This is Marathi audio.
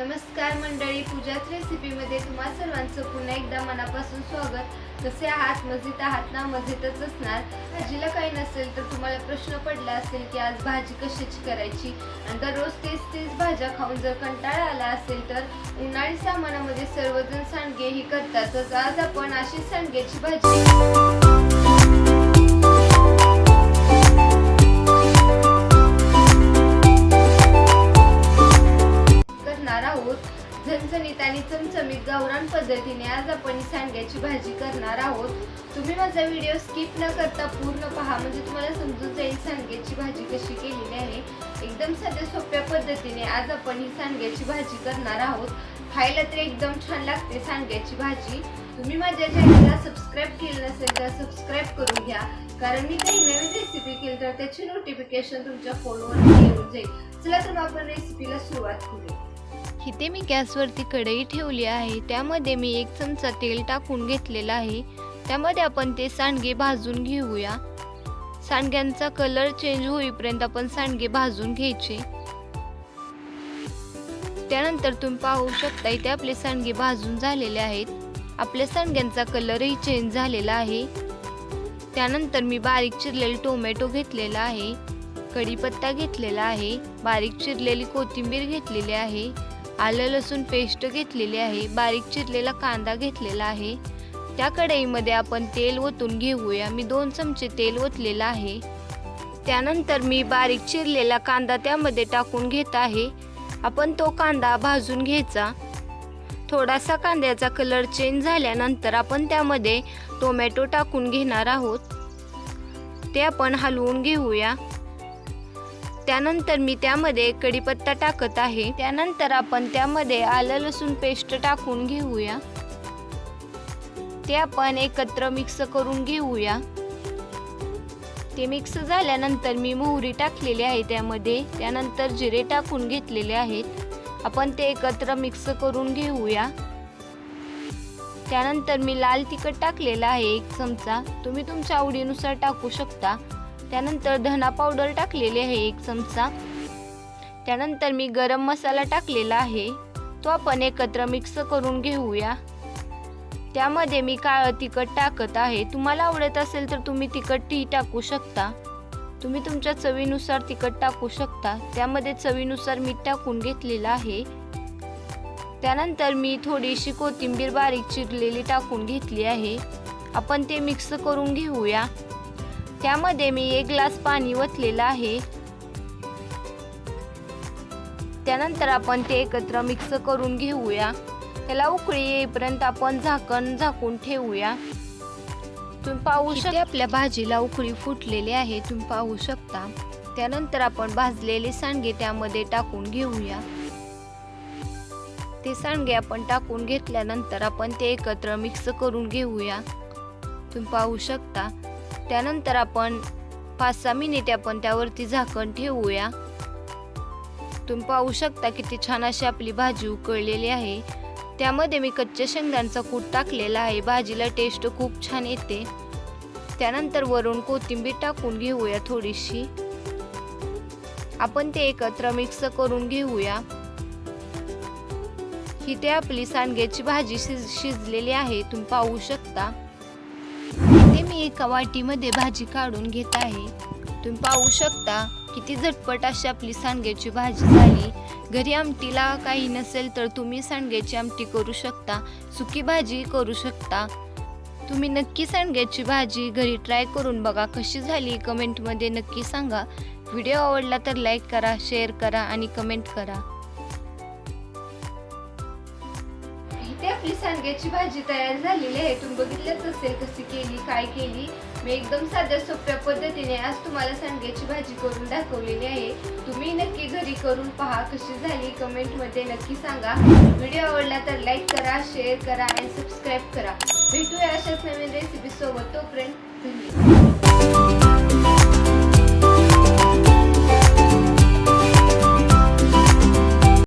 नमस्कार मंडळी पूजाच रेसिपीमध्ये तुम्हा सर्वांचं पुन्हा एकदा मनापासून स्वागत. कसे आहात? मजेत आहात ना? मजेतच असणार. भाजीला काही नसेल तर तुम्हाला प्रश्न पडला असेल की आज भाजी कशाची करायची? आणि दररोज तेच तेच भाज्या खाऊन जर कंटाळा आला असेल तर उन्हाळी सामानामध्ये सर्वजण सांडगे ही करतातच. आज आपण अशी सांडग्याची भाजी. आज आपण सांग्याची सांडग्याची भाजी करणार आहोत. तुम्ही माझा व्हिडिओ स्किप न करता पूर्ण पहा. म्हणजे तुम्हाला समजून जाईल सांडग्याची भाजी कशी केलेली आहे. एकदम साध्या सोप्या पद्धतीने आज आपण ही सांडग्याची भाजी करणार आहोत. खायला तर एकदम छान लागते सांडग्याची भाजी. तुम्ही माझ्या चॅनलला सबस्क्राईब केलं नसेल तर सबस्क्राईब करून घ्या. कारण मी काही नवीन रेसिपी केली तर त्याची नोटिफिकेशन तुमच्या फोनवर येऊन जाईल. चला तर मग आपण रेसिपीला सुरुवात करूया. इथे मी गॅसवरती कढई ठेवली आहे. त्यामध्ये मी एक चमचा तेल टाकून घेतलेला आहे. त्यामध्ये आपण ते सांडगे भाजून घेऊया. सांडग्यांचा कलर चेंज होईपर्यंत आपण सांडगे भाजून घ्यायचे. त्यानंतर तुम्ही पाहू शकता इथे आपले सांडगे भाजून झालेले आहेत. आपल्या सांडग्यांचा कलरही चेंज झालेला आहे. त्यानंतर मी बारीक चिरलेले टोमॅटो घेतलेला आहे. कढीपत्ता घेतलेला आहे. बारीक चिरलेली कोथिंबीर घेतलेली आहे. आलं लसूण पेस्ट घेतलेली आहे बारीक चिरलेला कांदा घेतलेला आहे. त्या कढईमध्ये आपण तेल ओतून घेऊया. मी दोन चमचे तेल ओतलेलं आहे. त्यानंतर मी बारीक चिरलेला कांदा त्यामध्ये टाकून घेत आहे. आपण तो कांदा भाजून घ्यायचा. थोडासा कांद्याचा कलर चेंज झाल्यानंतर आपण त्यामध्ये टोमॅटो टाकून घेणार आहोत. ते आपण हलवून घेऊया. त्यानंतर मी त्यामध्ये कढीपत्ता टाकत आहे. त्यानंतर आपण त्यामध्ये आलं लसूण पेस्ट टाकून घेऊया. ते आपण एकत्र मिक्स करून घेऊया. ते मिक्स झाल्यानंतर मी मोहरी टाकलेली आहे त्यामध्ये. त्यानंतर जिरे टाकून घेतलेले आहेत. आपण ते एकत्र मिक्स करून घेऊया. त्यानंतर मी लाल तिखट टाकलेलं आहे एक चमचा. तुम्ही तुमच्या आवडीनुसार टाकू शकता. त्यानंतर धना पावडर टाकलेली आहे एक चमचा. त्यानंतर मी गरम मसाला टाकलेला आहे. तो आपण एकत्र मिक्स करून घेऊया. त्यामध्ये मी काळं तिखट टाकत आहे. तुम्हाला आवडत असेल तर तुम्ही तिखटही टाकू शकता. तुम्ही तुमच्या चवीनुसार तिखट टाकू शकता. त्यामध्ये चवीनुसार मीठ टाकून घेतलेलं आहे. त्यानंतर मी थोडीशी कोथिंबीर बारीक चिरलेली टाकून घेतली आहे. आपण ते मिक्स करून घेऊया. त्यामध्ये मी एक ग्लास पाणी ओतलेलं आहे. त्यानंतर आपण ते एकत्र मिक्स करून घेऊया. त्याला उकळी येईपर्यंत आपण झाकण झाकून ठेवूया. तुम्ही पाहू शकता आपल्या भाजीला उकळी फुटलेली आहे तुम्ही पाहू शकता. त्यानंतर आपण भाजलेले सांडगे त्यामध्ये टाकून घेऊया. ते सांडगे आपण टाकून घेतल्यानंतर आपण ते एकत्र मिक्स करून घेऊया. तुम्ही पाहू शकता. त्यानंतर आपण पाच सहा मिनिटे आपण त्यावरती झाकण ठेवूया. तुम्ही पाहू शकता किती छान अशी आपली भाजी उकळलेली आहे. त्यामध्ये मी कच्च्या शेंगांचा कूट टाकलेला आहे. भाजीला टेस्ट खूप छान येते. त्यानंतर वरून कोथिंबीर टाकून घेऊया थोडीशी. आपण ते एकत्र मिक्स करून घेऊया. इथे आपली सांडग्याची भाजी शिज शिजलेली आहे. तुम्ही पाहू शकता. मी एका वाटीमध्ये भाजी काढून घेत आहे. तुम्ही पाहू शकता किती झटपट अशी आपली सांडग्याची भाजी झाली. घरी आमटीला काही नसेल तर तुम्ही सांडग्याची आमटी करू शकता सुकी भाजी करू शकता. तुम्ही नक्की सांडग्याची भाजी घरी ट्राय करून बघा कशी झाली. कमेंटमध्ये नक्की सांगा. व्हिडिओ आवडला तर लाईक करा शेअर करा आणि कमेंट करा. आपली सांडग्याची भाजी तयार झालेली आहे. तुम्ही बघितलंच असेल कशी केली काय केली. मी एकदम साध्या सोप्या पद्धतीने आज तुम्हाला सांडग्याची भाजी करून दाखवलेली आहे. तुम्ही नक्की घरी करून पहा कशी झाली. कमेंटमध्ये नक्की सांगा. व्हिडिओ आवडला तर लाईक करा शेअर करा आणि सबस्क्राईब करा. भेटूया अशाच नवीन रेसिपी सोबत. तोपर्यंत धन्यवाद.